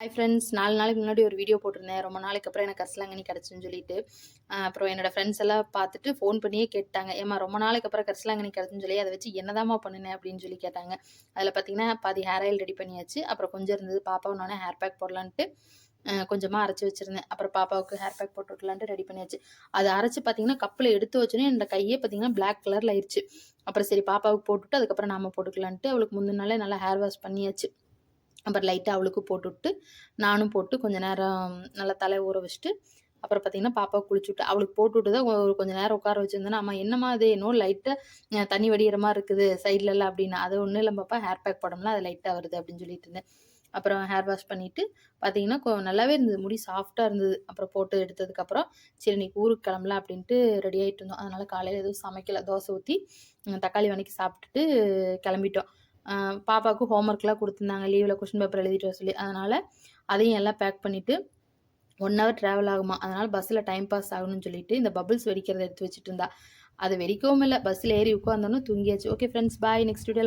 Hi friends நாலு நாளைக்கு முன்னாடி ஒரு வீடியோ போட்டிருந்தேன். ரொம்ப நாளைக்கு அப்புறம் எனக்கு கரிசலாங்கண்ணி கிடச்சுன்னு சொல்லிட்டு. அப்புறம் என்னோடய ஃப்ரெண்ட்ஸ் எல்லாம் பார்த்துட்டு ஃபோன் பண்ணியே கேட்டாங்க. ஏமா ரொம்ப நாளைக்கு அப்புறம் கரிசலாங்கண்ணி கிடச்சுன்னு சொல்லி அதை வச்சு என்னதாம்மா பண்ணினேன் அப்படின்னு சொல்லி கேட்டாங்க. அதில் பார்த்தீங்கன்னா பாதி ஹேர் ஆயில் ரெடி பண்ணியாச்சு. அப்புறம் கொஞ்சம் இருந்தது. பாப்பா ஒன்று ஹேர் பேக் போடலான்ட்டு கொஞ்சமாக அரைச்சி வச்சுருந்தேன். அப்புறம் பாப்பாவுக்கு ஹேர் பேக் போட்டு விடலான்ட்டு ரெடி பண்ணியாச்சு. அதை அரைச்சி பார்த்தீங்கன்னா கப்பில் எடுத்து வச்சோன்னே என்னோட கையே பார்த்தீங்கன்னா பிளாக் கலரில் ஆயிடுச்சு அப்புறம் சரி பாப்பாவுக்கு போட்டுட்டு அதுக்கப்புறம் நாம போட்டுக்கலான்ட்டு அவளுக்கு முந்தின நாளே நல்லா ஹேர் வாஷ் பண்ணியாச்சு. அப்புறம் லைட்டாக அவளுக்கு போட்டுவிட்டு நானும் போட்டு கொஞ்ச நேரம் நல்லா தலை ஊற வச்சுட்டு அப்புறம் பார்த்தீங்கன்னா பாப்பாவை குளிச்சு விட்டு அவளுக்கு போட்டுவிட்டு தான் ஒரு கொஞ்ச நேரம் உட்கார வச்சுருந்தேன். அம்மா என்னம்மா அது இன்னும் லைட்டாக தண்ணி வடிகிற மாதிரி இருக்குது. சைட்லலாம் அப்படின்னு. அது ஒன்றும் இல்லை பாப்பா. ஹேர் பேக் போடம்லாம் அது லைட்டாக வருது அப்படின்னு சொல்லிட்டு இருந்தேன். அப்புறம் ஹேர் வாஷ் பண்ணிவிட்டு பார்த்தீங்கன்னா நல்லாவே இருந்தது. முடி சாஃப்டாக இருந்தது. அப்புறம் போட்டு எடுத்ததுக்கப்புறம் சரி இன்னைக்கு ஊருக்கு கிளம்பலாம் அப்படின்ட்டு ரெடி ஆகிட்டு இருந்தோம். அதனால் காலையில் எதுவும் சமைக்கல. தோசை ஊற்றி தக்காளி வணக்கி சாப்பிட்டுட்டு கிளம்பிட்டோம். பாப்பாவுக்கு ஹோம்ஒர்க்லாம் கொடுத்துருந்தாங்க. லீவில் கொஷின் பேப்பர் எழுதிட்டு வர சொல்லி. அதனால் அதையும் எல்லாம் பேக் பண்ணிவிட்டு ஒன் ஹவர் ட்ராவல் ஆகுமா? அதனால் பஸ்ஸில் டைம் பாஸ் ஆகணும்னு சொல்லிட்டு இந்த பபிள்ஸ் வெடிக்கிறத எடுத்து வச்சுட்டு இருந்தா. அது வெடிக்கவும் இல்லை. பஸ்ஸில் ஏறி உட்காந்தோன்னு தூங்கியாச்சு. Okay friends bye next video